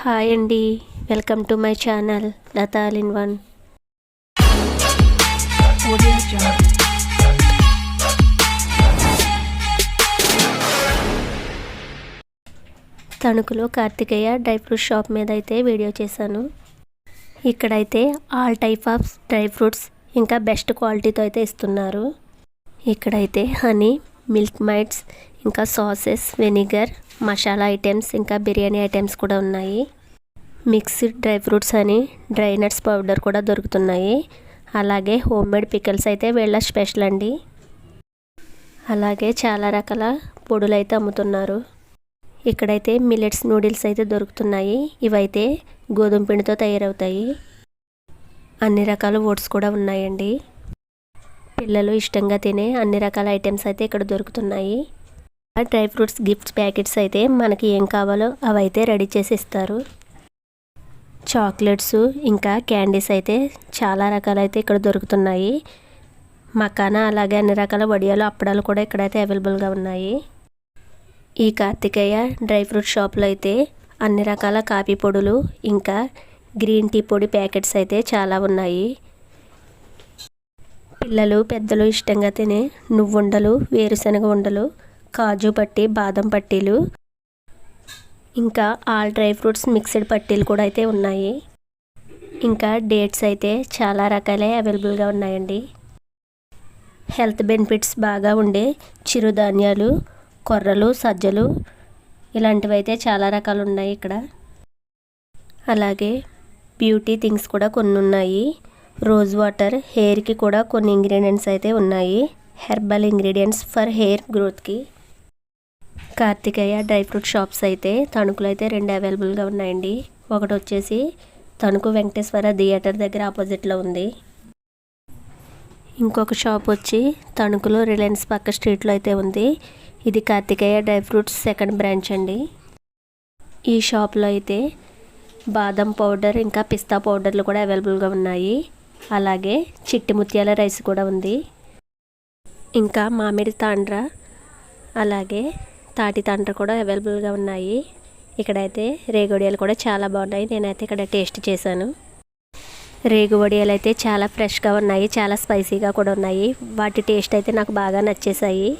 Hi అండి. Welcome to my channel Latha all in one. తణుకులో Karthikeya dry fruit shop మీద అయితే వీడియో చేశాను. ఇక్కడైతే all type of dry fruits ఇంకా బెస్ట్ క్వాలిటీతో అయితే ఇస్తున్నారు. ఇక్కడైతే హనీ మిల్క్ మైట్స్ ఇంకా సాసెస్ వెనిగర్ మసాలా ఐటమ్స్ ఇంకా బిర్యానీ ఐటమ్స్ కూడా ఉన్నాయి. మిక్స్డ్ డ్రై ఫ్రూట్స్ అని డ్రై నట్స్ పౌడర్ కూడా దొరుకుతున్నాయి. అలాగే హోమ్ మేడ్ పికల్స్ అయితే వీళ్ళ స్పెషల్ అండి. అలాగే చాలా రకాల పొడులు అయితే అమ్ముతున్నారు. ఇక్కడైతే మిల్లెట్స్ నూడిల్స్ అయితే దొరుకుతున్నాయి. ఇవైతే గోధుమ పిండితో తయారవుతాయి. అన్ని రకాల ఓట్స్ కూడా ఉన్నాయండి. పిల్లలు ఇష్టంగా తినే అన్ని రకాల ఐటమ్స్ అయితే ఇక్కడ దొరుకుతున్నాయి. డ్రై ఫ్రూట్స్ గిఫ్ట్స్ ప్యాకెట్స్ అయితే మనకి ఏం కావాలో అవైతే రెడీ చేసి ఇస్తారు చాక్లెట్స్ ఇంకా క్యాండీస్ అయితే చాలా రకాలైతే ఇక్కడ దొరుకుతున్నాయి. మకానా అలాగే అన్ని రకాల వడియాలు అప్పడాలు కూడా ఇక్కడైతే అవైలబుల్గా ఉన్నాయి. ఈ కార్తికేయ డ్రై ఫ్రూట్ షాప్లో అయితే అన్ని రకాల కాఫీ పొడులు ఇంకా గ్రీన్ టీ పొడి ప్యాకెట్స్ అయితే చాలా ఉన్నాయి. పిల్లలు పెద్దలు ఇష్టంగా తినే నువ్వుండలు వేరుశనగ ఉండలు కాజు పట్టి బాదం పట్టీలు ఇంకా ఆల్ డ్రై ఫ్రూట్స్ మిక్స్డ్ పట్టీలు కూడా అయితే ఉన్నాయి. ఇంకా డేట్స్ అయితే చాలా రకాలే అవైలబుల్గా ఉన్నాయండి. హెల్త్ బెనిఫిట్స్ బాగా ఉండే చిరుధాన్యాలు కొర్రలు సజ్జలు ఇలాంటివి అయితే చాలా రకాలు ఉన్నాయి ఇక్కడ. అలాగే బ్యూటీ థింగ్స్ కూడా కొన్ని ఉన్నాయి. రోజ్ వాటర్ హెయిర్కి కూడా కొన్ని ఇంగ్రీడియంట్స్ అయితే ఉన్నాయి. హెర్బల్ ఇంగ్రీడియంట్స్ ఫర్ హెయిర్ గ్రోత్కి. కార్తికేయ డ్రై ఫ్రూట్ షాప్స్ అయితే తణుకులో అయితే రెండు అవైలబుల్గా ఉన్నాయండి. ఒకటి వచ్చేసి తణుకు వెంకటేశ్వర థియేటర్ దగ్గర ఆపోజిట్లో ఉంది. ఇంకొక షాప్ వచ్చి తణుకులో రిలయన్స్ పక్క స్ట్రీట్లో అయితే ఉంది. ఇది Karthikeya dry fruits second branch అండి. ఈ షాప్లో అయితే బాదం పౌడర్ ఇంకా పిస్తా పౌడర్లు కూడా అవైలబుల్గా ఉన్నాయి. అలాగే చిట్టి ముత్యాల రైస్ కూడా ఉంది. ఇంకా మామిడి తాండ్ర అలాగే తాటి తండ్ర కూడా అవైలబుల్గా ఉన్నాయి. ఇక్కడైతే రేగుడియాలు కూడా చాలా బాగున్నాయి. నేనైతే ఇక్కడ టేస్ట్ చేశాను. రేగు వడియాలు అయితే చాలా ఫ్రెష్గా ఉన్నాయి. చాలా స్పైసీగా కూడా ఉన్నాయి. వాటి టేస్ట్ అయితే నాకు బాగా నచ్చేసాయి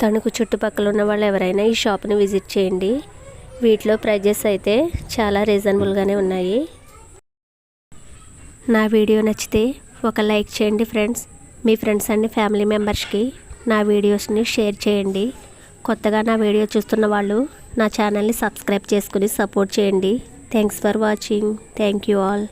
తణుకు చుట్టుపక్కల ఉన్న వాళ్ళు ఎవరైనా ఈ షాప్ని విజిట్ చేయండి. వీటిలో ప్రైజెస్ అయితే చాలా రీజనబుల్గానే ఉన్నాయి. నా వీడియో నచ్చితే ఒక లైక్ చేయండి ఫ్రెండ్స్. మీ ఫ్రెండ్స్ అండ్ ఫ్యామిలీ మెంబర్స్కి నా వీడియోస్ని షేర్ చేయండి. కొత్తగా నా వీడియో చూస్తున్న వాళ్ళు నా ఛానల్ని సబ్స్క్రైబ్ చేసుకుని సపోర్ట్ చేయండి. Thanks for watching thank you all